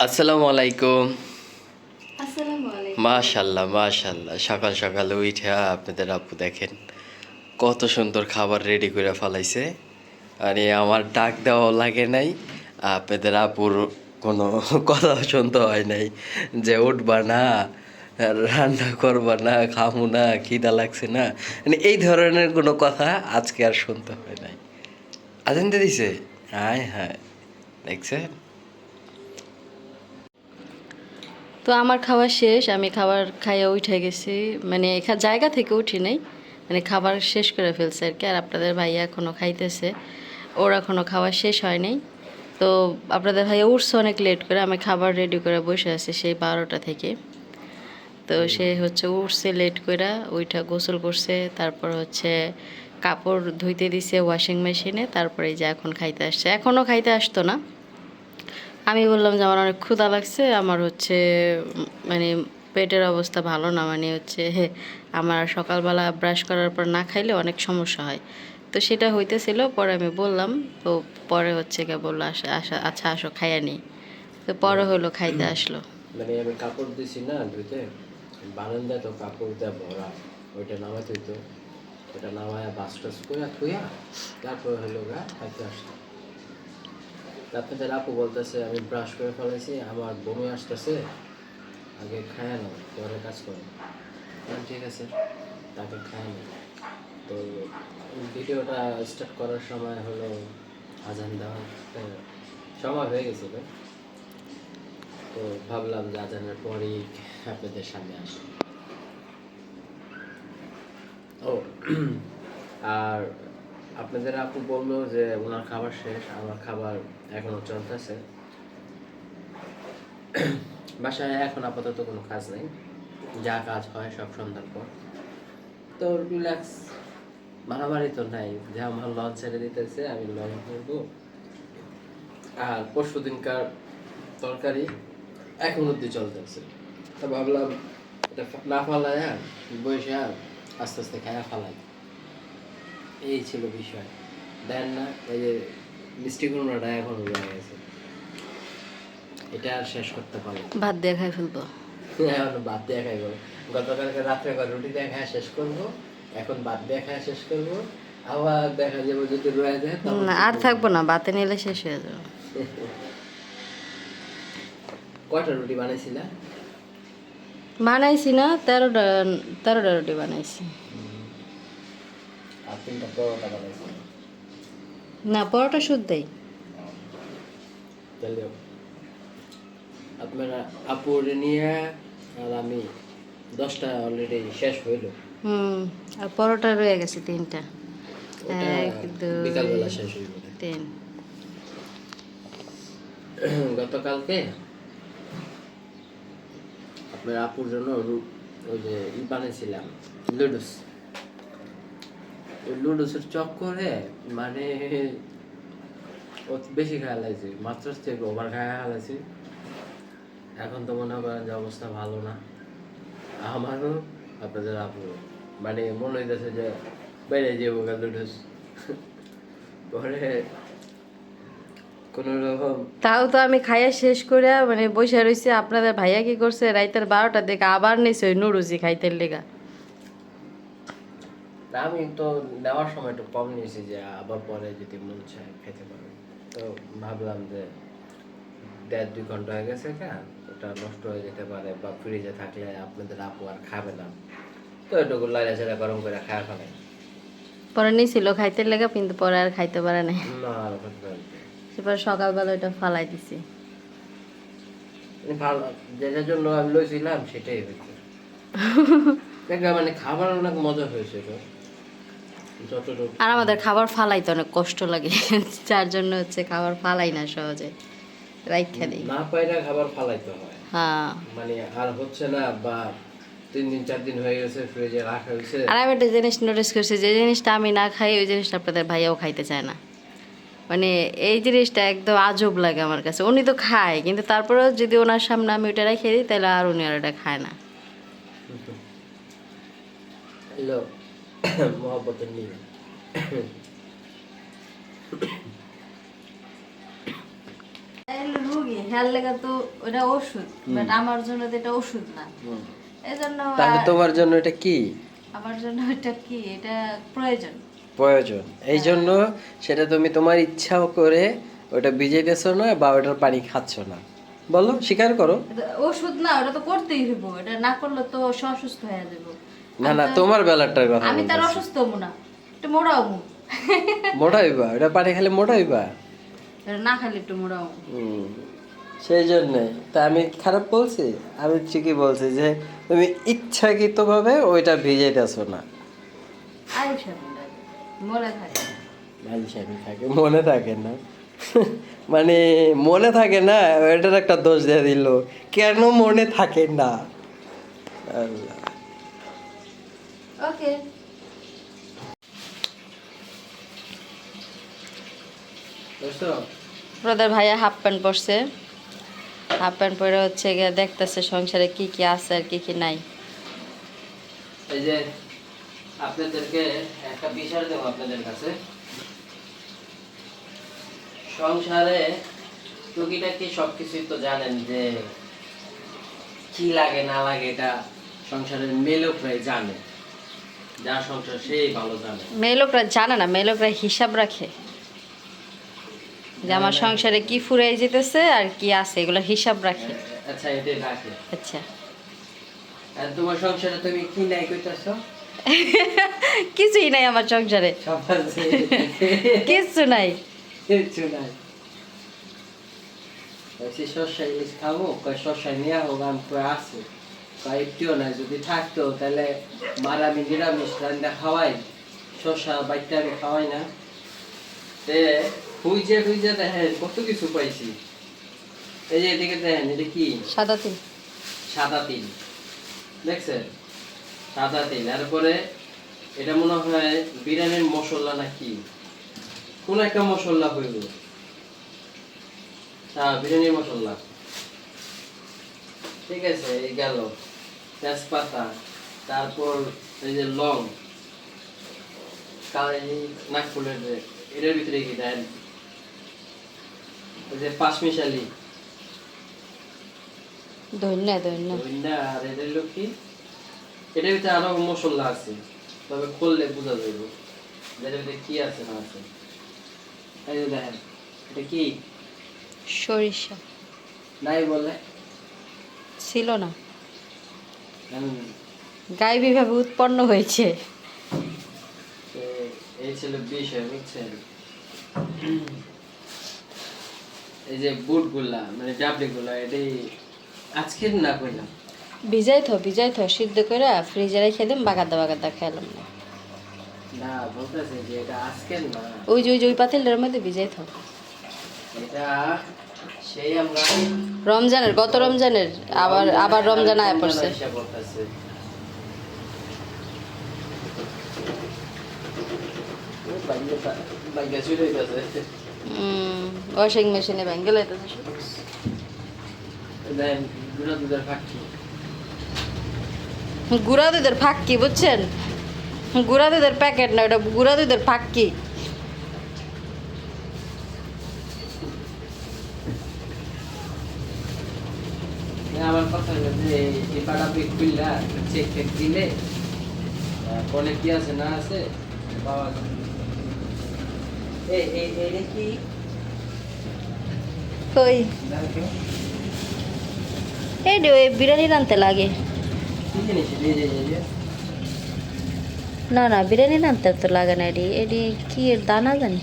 আসসালামু আলাইকুম। আসসালামু আলাইকুম। মাশাল্লাহ মাশাল্লাহ সকাল সকাল উঠে আপনাদের আপু দেখেন কত সুন্দর খাবার রেডি করে ফেলাইছে। আর আমার ডাক দেওয়াও লাগে নাই আপনাদের আপুর কোনো কথা শুনতে হয় নাই যে উঠবা না রান্না করবা না খামু না খিদা লাগছে না। মানে এই ধরনের কোনো কথা আজকে আর শুনতে হয় নাই। আজানতে দিছে? হ্যাঁ হ্যাঁ। দেখছেন? তো আমার খাওয়া শেষ আমি খাবার খাইয়ে উঠে গেছি। মানে এখানে জায়গা থেকে উঠি নাই মানে খাবার শেষ করে ফেলছে আর কি। আর আপনাদের ভাইয়া এখনও খাইতেছে ওর এখনও খাওয়া শেষ হয় নাই। তো আপনাদের ভাইয়া উঠছে অনেক লেট করে আমি খাবার রেডি করে বসে আছি সেই বারোটা থেকে। তো সে হচ্ছে উঠছে লেট করে ওইটা গোসল করছে তারপর হচ্ছে কাপড় ধুইতে দিছে ওয়াশিং মেশিনে তারপরে যে এখন খাইতে আসছে। এখনও খাইতে আসতো না। আমি বললাম যে আমার অনেক ক্ষুধা লাগছে আমার হচ্ছে মানে পেটের অবস্থা ভালো না মানে হচ্ছে আমার সকালবেলা ব্রাশ করার পর না খাইলে অনেক সমস্যা হয়। তো সেটা হইতেছিল পরে আমি বললাম তো পরে হচ্ছে কে বলল আসা আসা আচ্ছা আসো খাইয়া নি। তো পরে হলো খাইতে আসলো। মানে আমি কাপড় দিছি না ধুইতে বারান্দায় তো কাপড় দেওয়া ভরা ওইটা নামাইতে হইতো। ওটা নামায় বাস টাস করে তারপর হলো গা খাইতে আপনাদের আপু বলতেছে, আমি ব্রাশ করে ফেলেছি আমার বমি আসতেছে, আগে খায় না পরে কাজ করো। ঠিক আছে। তাকে খায় না তো ভিডিওটা স্টার্ট করার সময় হলো আজান দেওয়া সময় হয়ে গেছিল তো ভাবলাম যে আজানের পরেই আপনাদের সামনে আসি। ও, আর আপনাদের আপু বলল যে ওনার খাবার শেষ, আমার খাবার এখনও চলতেছে। বাসায় এখন আপাতত কোনো কাজ নেই। যা কাজ হয় সব সন্ধ্যার পর। তো রিল্যাক্স মারামারি তো নাই। যে আমার লঞ্চ ছেড়ে দিতেছে, আমি লঞ্চ করব। আর পরশু দিনকার তরকারি এখন অব্দি চলতেছে। তো ভাবলাম এটা না ফালাই বসে আর আস্তে আস্তে খায়া ফালাই। এই ছিল বিষয়। দেন না এই যে মিষ্টি কুমড়াটা এখন রয়ে গেছে। এটা আর শেষ করতে না। ভাত দিয়ে খাই ফেলব। এখন বাদ দিয়ে খাইব গতকালকে রাত্রে রুটি দিয়ে খাওয়া শেষ করব এখন বাদ দিয়ে খাওয়া শেষ করব। আবার দেখা যাবে যদি রয়ে যায় না আর থাকব না বাতে নিলে শেষ হয়ে যাবে। কয়টা রুটি বানাইছিলা? বানাইছি না তেরোটা তেরোটা রুটি বানাইছি। তিনটা পরোটা বানাইছি। না পরোটা শুদ্ধই তাহলে আপনারা আপুরে নিয়ে আর আমি দশটা অলরেডি শেষ হইল। হুম আর পরোটা রয়ে গেছে তিনটা। এক দুই বিকালবেলা শেষ হইব তিন। গতকালকে আপনার আপুর জন্য ওই যে ই বানিয়েছিলাম লুডুস লুডুসের চক্করে মানে বেশি খাওয়া লাগছে মাত্র থেকে ওভার খাওয়া লাগছে এখন তো মনে করেন যে অবস্থা ভালো না। আমারও আপনাদের আপুর মানে মনে হইতেছে যে বাইরে যাব লুডুস পরে তাও তো আমি খাইয়া শেষ করে মানে বসে রয়েছি আপনাদের ভাইয়া কি করছে? রাইতের বারোটার দিকে আবার নিছে ওই নুডুসি খাইতে লেগা। না, আমি তো নেওয়ার সময় একটু কম নিয়েছি যে আবার পরে যদি মন চায় খেতে পারব তো ভাবলাম যে দেড় দুই ঘণ্টা হয়ে গেছে কেন ওটা নষ্ট হয়ে যেতে পারে বা ফ্রিজে থাকলে আপনাদের আপু আর খাবে না। তো এটুকু লাইলা ছেড়া গরম করে খাওয়া ফেলে পরে নিছিল খাইতে লেগা কিন্তু পরে আর খাইতে পারে নাই। না। তারপর সকালবেলা ওইটা ফালাই দিছি। ভালো যেটার জন্য আমি লইছিলাম সেটাই হয়েছে। মানে খাবার অনেক মজা হয়েছে তো আর আমাদের খাবার ফালাইতে অনেক কষ্ট লাগে। যার জন্য হচ্ছে খাবার ফালাই না সহজে। রাইখা দিই। না পাইরা খাবার ফালাইতে হয়। হ্যাঁ। মানে আর হচ্ছে না বা তিন দিন চার দিন হয়ে গেছে ফ্রিজে রাখা হয়েছে আর আমি একটা জিনিস নোটিস করছি যে জিনিসটা আমি না খাই ওই জিনিসটা আপনাদের ভাইয়াও খাইতে চায় না। মানে এই জিনিসটা একদম আজব লাগে আমার কাছে। উনি তো খায় কিন্তু তারপরেও যদি ওনার সামনে আমি ওটা রেখে দিই তাহলে আর উনি আর ওটা খায় না। হ্যালো। মহব্বতের নিয়ে রুগী হেয়ার লেগা তো ওটা ওষুধ বাট আমার জন্য তো এটা ওষুধ না। এই তাহলে তোমার জন্য এটা কি? আমার জন্য এটা কি? এটা প্রয়োজন। প্রয়োজন। এই জন্য সেটা তুমি তোমার ইচ্ছাও করে ওটা ভিজাইতেছো না বা ওটার পানি খাচ্ছ না? বলো স্বীকার করো। ওষুধ না ওটা তো করতেই হইব। এটা না করলে তো অসুস্থ হয়ে যাব না না তোমার বেলাটার কথা আমি তার। অসুস্থ হব না একটু মোড়াও মু মোটা হইবা ওটা পানি খেলে মোটা হইবা না খালি একটু মোড়াও হুম, সেই জন্য। তা আমি খারাপ বলছি? আমি ঠিকই বলছি যে তুমি ইচ্ছাকৃতভাবে ওইটা ভিজাইতেছো না। মনে থাকে মনে থাকে না। মানে মনে থাকে না এটার একটা দোষ দিয়ে দিল। কেন মনে থাকে না? আল্লাহ। ওকে। বুঝছ? ব্রাদার ভাইয়া হাফ প্যান্ট পরছে। হাফ প্যান্ট পরে হচ্ছে গিয়ে দেখতেছে সংসারে কি কি আছে আর কি কি নাই। এই যে আপনাদেরকে একটা বিষয় দেবো আপনাদের কাছে। সংসারে টুকিটাকি সবকিছুই তো জানেন যে কি লাগে না লাগে এটা সংসারের মেলোকরাই জানে। যার সংসার সেই ভালো জানে। মেয়ে লোকরা জানে না মেয়ে লোকরা হিসাব রাখে। যে আমার সংসারে কি ফুরাই যেতেছে আর কি আছে এগুলো হিসাব রাখে। আচ্ছা এটাই রাখে। আচ্ছা। আর তোমার সংসারে তুমি কি নাই কইতাছো? কিছুই নাই আমার সংসারে। কিছু নাই। ইলিশ খাব? নিয়ে হোক আমি আছে। একটিও নাই যদি থাকতো তাহলে মার আমি নিরামিষ রান্না খাওয়াই। শস্যা বাইকটা আমি খাওয়াই না। তে খুঁজে খুঁজে দেখেন কত কিছু পাইছি। এই যে এদিকে দেখেন এটা কি? সাদা তিল। সাদা তিল। দেখছেন? সাদা তিল। তারপরে এটা মনে হয় বিরিয়ানির মশলা না কি? কোন একটা মশলা হইল। হ্যাঁ বিরিয়ানির মশলা। ঠিক আছে এই গেল। তেজপাতা তারপর এই যে লং এই নাকফুলের এটার ভিতরে কি দেন? ওই যে পাঁচমিশালি ধন্য ধন্য না আর এটা হলো কি? এটার ভিতরে আরও মশলা আছে তবে খুললে বোঝা যাইব এটার ভিতরে কি আছে না আছে। এই যে দেখেন এটা কি? সরিষা। নাই বলে? ছিল না। হুম, গাইবীভাবে উৎপন্ন হয়েছে। এই ছিল বিষয় বুঝছেন? এই যে মানে এটাই আজকের না কইলাম। ভিজাই থো ভিজাই থো সিদ্ধ করে ফ্রিজে রেখে দিম বাগাদা বাগাদা খেলাম না। বলতেছে যে এটা আজকের না। ওই যে ওই যে ওই মধ্যে ভিজাই থো। এটা রমজানের গত রমজানের আবার আবার রমজান আয়া পড়ছে। ওয়াশিং মেশিনে ভেঙে লাইতেছে গুঁড়া দুধের ফাঁকি। বুঝছেন? গুঁড়া দুধের প্যাকেট না ওটা গুঁড়া দুধের ফাক্কি আমার কথা হলো যে, এই পাড়া পিক খুললা, চেক ফেক দিলে, ফোনে কি আছে না আছে পাওয়া যাবে। এই, এই, কি? কই এই রে ওই বিরিয়ানি রানতে লাগে। না না বিরিয়ানি রানতে তো লাগে না এটি এটি কি এর দানা জানি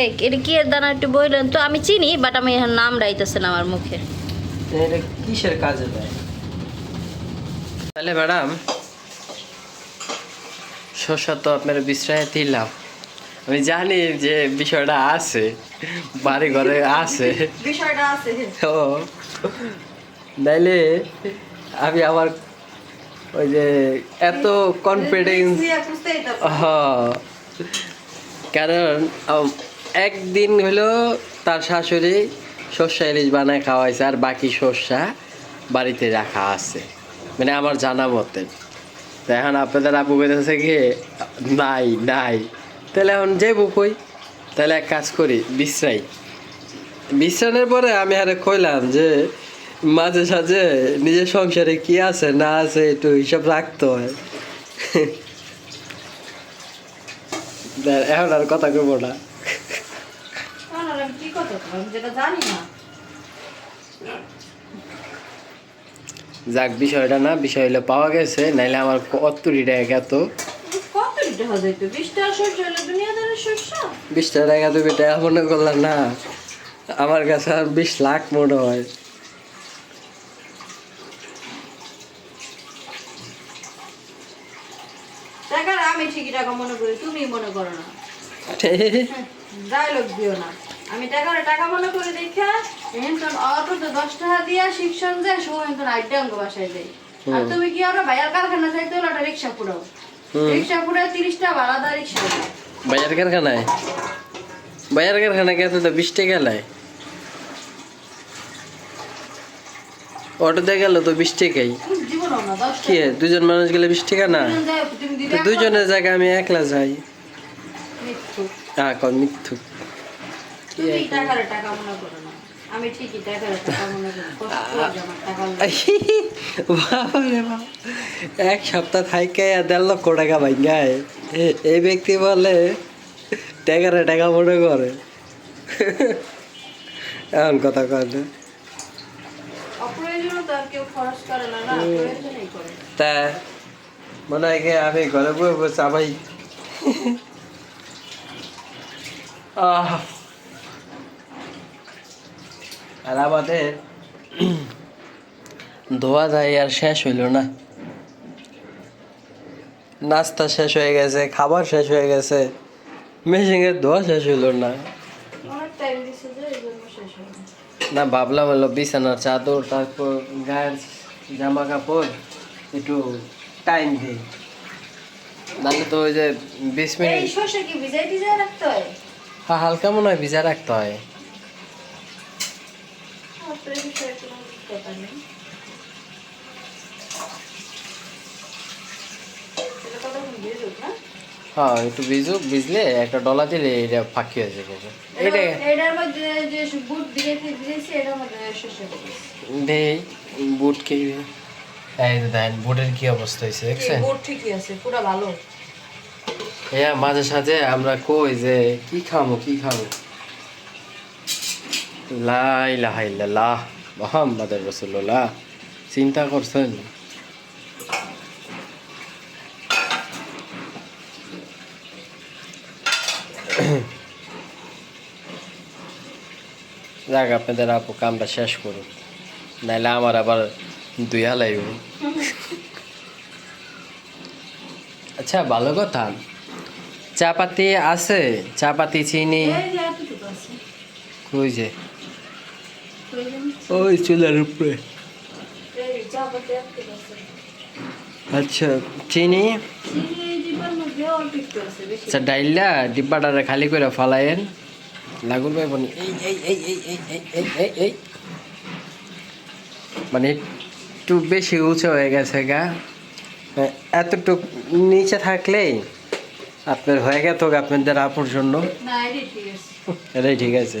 এই এটি কি এর দানা একটু বললেন তো আমি চিনি বাট আমি এখন নাম রাইতেছে না আমার মুখে এটা কিসের কাজে দেয়? তাহলে ম্যাডাম শসা তো আপনার বিশ্রায় দিলাম। আমি জানি যে বিষয়টা আছে বাড়ি ঘরে আছে। বিষয়টা আছে ও নাইলে আমি আমার ওই যে এত কনফিডেন্স কারণ আম, একদিন হলো তার শাশুড়ি সর্ষা ইলিশ বানায় খাওয়াইছে আর বাকি সর্ষা বাড়িতে রাখা আছে। মানে আমার জানা মতে। এখন আপনাদের আপু কইতেছে কি, নাই নাই। তাহলে এখন যে কই? তাহলে এক কাজ করি, বিশ্রাই। বিশ্রামের পরে আমি আরে কইলাম যে, মাঝে সাঝে নিজের সংসারে কি আছে, না আছে, একটু হিসাব রাখতে হয়। এখন আর কথা কইব না। আমি যেটা জানি না যাক বিষয়টা না বিষয় হলে পাওয়া গেছে নাইলে আমার কত্তরি টাকা শস্য বিশ টাকা তুমি টাকা মনে করলাম না। আমার কাছে আর বিশ লাখ মনে হয়। আমি ঠিকই টাকা মনে করি তুমি মনে করো না। ডায়লগ দিও না। আমি টাকার টাকা মনে করে দেখা এখন অটোতে দশ টাকা দিয়া শিক্ষণ যায় সময় এখন আড্ডা অঙ্গ বাসায় যাই আর তুমি কি আরও ভাইয়ার কারখানা যাইতে হলো একটা রিক্সা পুরাও। রিক্সা পুরাও তিরিশটা ভাড়া রিক্সা। বাজার কারখানায়? বাজার কারখানায় গেছে তো বিশ টাকা লাই। অটোতে গেল তো বিশ টাকাই। কি দুজন মানুষ গেলে বিশ টাকা না? টাকা দুজনের জায়গায় আমি একলা যাই। হ্যাঁ কর মিথ্যু তুমি টাকার টাকা মনে করো না। আমি ঠিকই টাকার টাকা মনে করি। কষ্ট লাগে আমার টাকা লাগে। বাবা রে বাবা। এক সপ্তাহ থাইকে দেড় লক্ষ টাকা ভাঙ্গায় এই ব্যক্তি বলে টাকারে টাকা মনে করে। এমন কথা কয় না। তো করে না মনে হয় আমি ঘরে বসে বসে চাবাই আহ। আর আমাদের ধোয়া যায় আর শেষ হইল না। নাস্তা শেষ হয়ে গেছে খাবার শেষ হয়ে গেছে মেশিনের ধোয়া শেষ হইল না। না। ভাবলাম হলো বিছানার চাদর তারপর গায়ের জামা কাপড় একটু টাইম দিই। নাহলে তো ওই যে বিশ মিনিট হ্যাঁ? হালকা মনে হয় ভিজা রাখতে হয় আমার তো এই নেই না? হ্যাঁ একটু ভিজুক ভিজলে একটা ডলা দিলে এটা ফাঁকি হয়ে যাবে। এটা এটা- এটার মধ্যে যে বুট ভিজাইতে ভিজাইছি এটার মধ্যে শসা দিয়েছি দে বুট কি? এই দেখেন বুটের কি অবস্থা হয়েছে দেখছেন? বুট ঠিকই আছে পুরো ভালো হ্যাঁ মাঝে সাঝে আমরা কই যে কি খামো কি খামো? লাই লাহাইল্লাহ মোহাম্মদ রসুল্লাহ চিন্তা করছেন? যাক আপনাদের আপু কামটা শেষ করুন নাইলে আমার আবার দুই হালাইব আচ্ছা ভালো কথা। চা পাতি আছে। চা পাতি চিনি এই ওই চুলার উপরে। আচ্ছা চিনি? আচ্ছা ডাইলা ডিব্বাটারে খালি করে ফালায়েন। লাগুর ভাই বনি এই এই এই এই এই এই এই এই এই। মানে একটু বেশি উঁচু হয়ে গেছে গা। এতটুক নিচে থাকলেই আপনার হয়ে গেত আপনাদের আপুর জন্য। এটাই ঠিক আছে।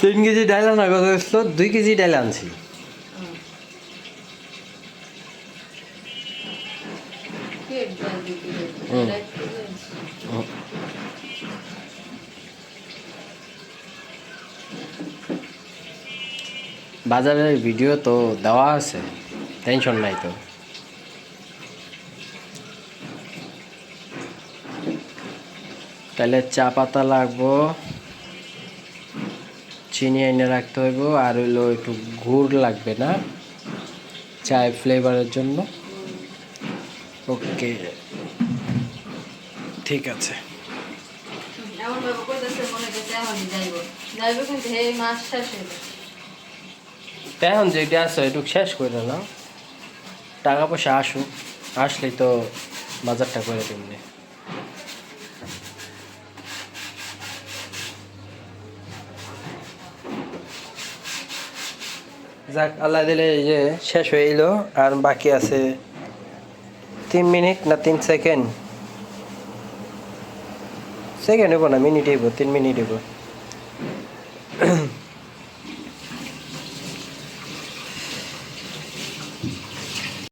তিন কেজি ডাইল আনার কথা ছিল দুই কেজি ডাইল আনছি। বাজারের ভিডিও তো দেওয়া আছে, টেনশন নাই তো। তাহলে চা পাতা লাগবো চিনি এনে রাখতে হইব আর হইল একটু গুড় লাগবে না চায় ফ্লেভারের জন্য। ওকে ঠিক আছে। এখন যেটা আছে একটু শেষ করে না টাকা পয়সা আসুক আসলেই তো বাজারটা করে দিমনি যাক, আল্লাহ দিলে এই যে শেষ হয়ে এলো, আর বাকি আছে তিন মিনিট না তিন সেকেন্ড? সেকেন্ড হইব না, মিনিট হইব, তিন মিনিট হইব।